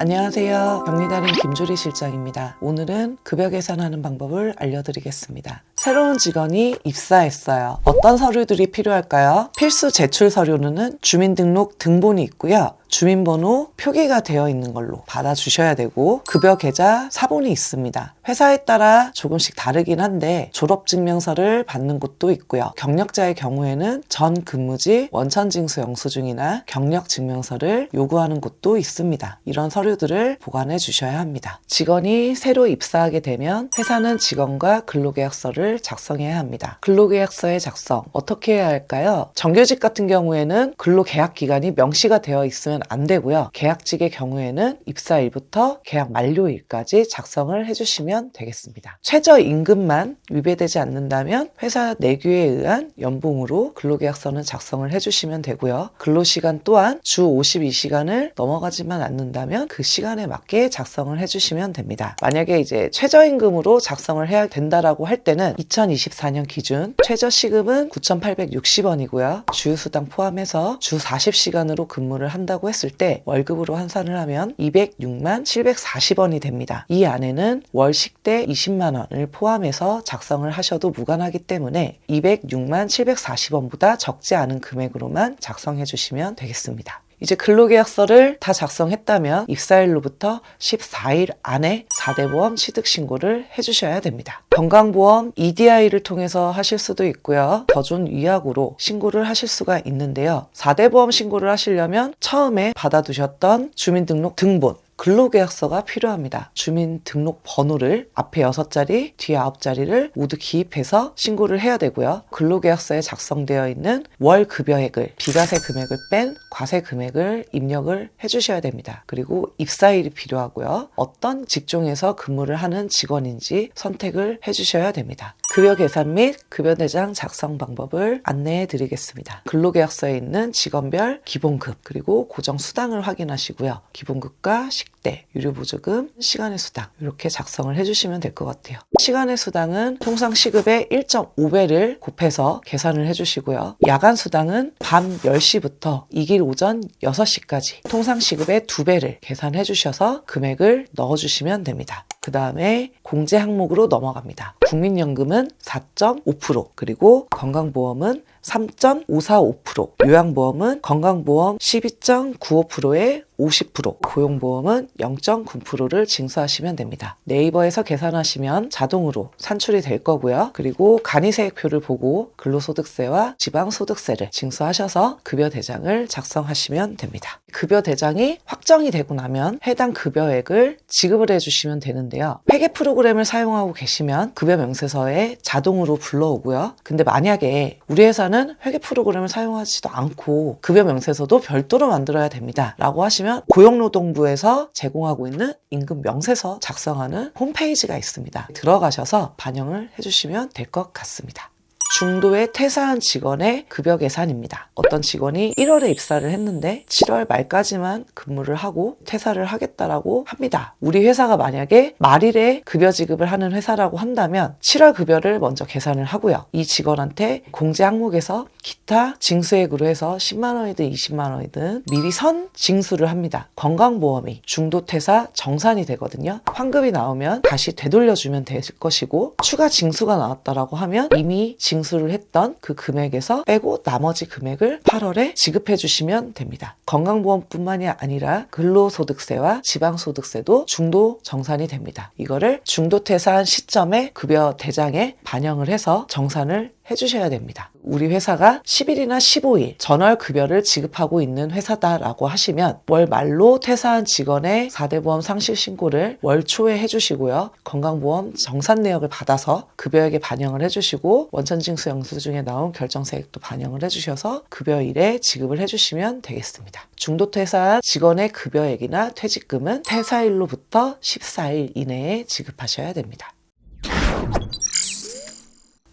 안녕하세요. 경리달인 김주리 실장입니다. 오늘은 급여 계산하는 방법을 알려드리겠습니다. 새로운 직원이 입사했어요. 어떤 서류들이 필요할까요? 필수 제출 서류는 주민등록 등본이 있고요. 주민번호 표기가 되어 있는 걸로 받아주셔야 되고 급여 계좌 사본이 있습니다. 회사에 따라 조금씩 다르긴 한데 졸업증명서를 받는 곳도 있고요. 경력자의 경우에는 전 근무지 원천징수 영수증이나 경력증명서를 요구하는 곳도 있습니다. 이런 서류들을 보관해 주셔야 합니다. 직원이 새로 입사하게 되면 회사는 직원과 근로계약서를 작성해야 합니다. 근로계약서의 작성 어떻게 해야 할까요? 정규직 같은 경우에는 근로계약 기간이 명시가 되어 있으면 안 되고요. 계약직의 경우에는 입사일부터 계약 만료일까지 작성을 해주시면 되겠습니다. 최저임금만 위배되지 않는다면 회사 내규에 의한 연봉으로 근로계약서는 작성을 해주시면 되고요. 근로시간 또한 주 52시간을 넘어가지만 않는다면 그 시간에 맞게 작성을 해주시면 됩니다. 만약에 이제 최저임금으로 작성을 해야 된다라고 할 때는 2024년 기준 최저시급은 9,860원이고요. 주휴수당 포함해서 주 40시간으로 근무를 한다고 했을 때 월급으로 환산을 하면 206만 740원이 됩니다. 이 안에는 월 식대 20만 원을 포함해서 작성을 하셔도 무관하기 때문에 206만 740원보다 적지 않은 금액으로만 작성해 주시면 되겠습니다. 이제 근로계약서를 다 작성했다면 입사일로부터 14일 안에 4대 보험 취득 신고를 해주셔야 됩니다. 건강보험 EDI를 통해서 하실 수도 있고요. 더 좋은 위약으로 신고를 하실 수가 있는데요. 4대 보험 신고를 하시려면 처음에 받아두셨던 주민등록 등본 근로계약서가 필요합니다. 주민등록번호를 앞에 6자리, 뒤에 9자리를 모두 기입해서 신고를 해야 되고요. 근로계약서에 작성되어 있는 월 급여액을 비과세 금액을 뺀 과세 금액을 입력을 해주셔야 됩니다. 그리고 입사일이 필요하고요. 어떤 직종에서 근무를 하는 직원인지 선택을 해주셔야 됩니다. 급여 계산 및 급여 대장 작성 방법을 안내해 드리겠습니다. 근로계약서에 있는 직원별 기본급 그리고 고정 수당을 확인하시고요. 기본급과 식 대, 유료 보조금, 시간의 수당 이렇게 작성을 해주시면 될 것 같아요. 시간의 수당은 통상 시급의 1.5배를 곱해서 계산을 해주시고요. 야간 수당은 밤 10시부터 이길 오전 6시까지 통상 시급의 2배를 계산해 주셔서 금액을 넣어주시면 됩니다. 그 다음에 공제 항목으로 넘어갑니다. 국민연금은 4.5% 그리고 건강보험은 3.545%, 요양보험은 건강보험 12.95%에 50%, 고용보험은 0.9%를 징수하시면 됩니다. 네이버에서 계산하시면 자동으로 산출이 될 거고요. 그리고 간이세액표를 보고 근로소득세와 지방소득세를 징수하셔서 급여 대장을 작성하시면 됩니다. 급여 대장이 확정이 되고 나면 해당 급여액을 지급을 해주시면 되는데요. 회계 프로그램을 사용하고 계시면 급여 명세서에 자동으로 불러오고요. 근데 만약에 우리 회사는 회계 프로그램을 사용하지도 않고 급여 명세서도 별도로 만들어야 됩니다. 라고 하시면 고용노동부에서 제공하고 있는 임금 명세서 작성하는 홈페이지가 있습니다. 들어가셔서 반영을 해주시면 될 것 같습니다. 중도에 퇴사한 직원의 급여 계산입니다. 어떤 직원이 1월에 입사를 했는데 7월 말까지만 근무를 하고 퇴사를 하겠다라고 합니다. 우리 회사가 만약에 말일에 급여 지급을 하는 회사라고 한다면 7월 급여를 먼저 계산을 하고요. 이 직원한테 공제 항목에서 기타 징수액으로 해서 10만 원이든 20만 원이든 미리 선 징수를 합니다. 건강보험이 중도 퇴사 정산이 되거든요. 환급이 나오면 다시 되돌려주면 될 것이고 추가 징수가 나왔다라고 하면 이미 징 수를 했던 그 금액에서 빼고 나머지 금액을 8월에 지급해 주시면 됩니다. 건강보험뿐만이 아니라 근로소득세와 지방소득세도 중도 정산이 됩니다. 이거를 중도 퇴사한 시점에 급여 대장에 반영을 해서 정산을 해주셔야 됩니다. 우리 회사가 10일이나 15일 전월 급여를 지급하고 있는 회사다라고 하시면 월 말로 퇴사한 직원의 4대 보험 상실 신고를 월 초에 해주시고요. 건강보험 정산 내역을 받아서 급여액에 반영을 해주시고 원천징수 영수증에 나온 결정세액도 반영을 해주셔서 급여일에 지급을 해주시면 되겠습니다. 중도 퇴사 직원의 급여액이나 퇴직금은 퇴사일로부터 14일 이내에 지급하셔야 됩니다.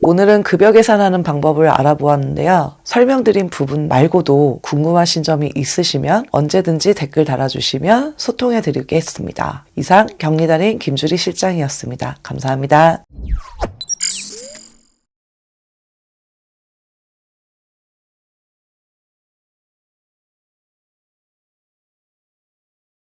오늘은 급여 계산하는 방법을 알아보았는데요. 설명드린 부분 말고도 궁금하신 점이 있으시면 언제든지 댓글 달아주시면 소통해 드리겠습니다. 이상 경리단인 김주리 실장이었습니다. 감사합니다.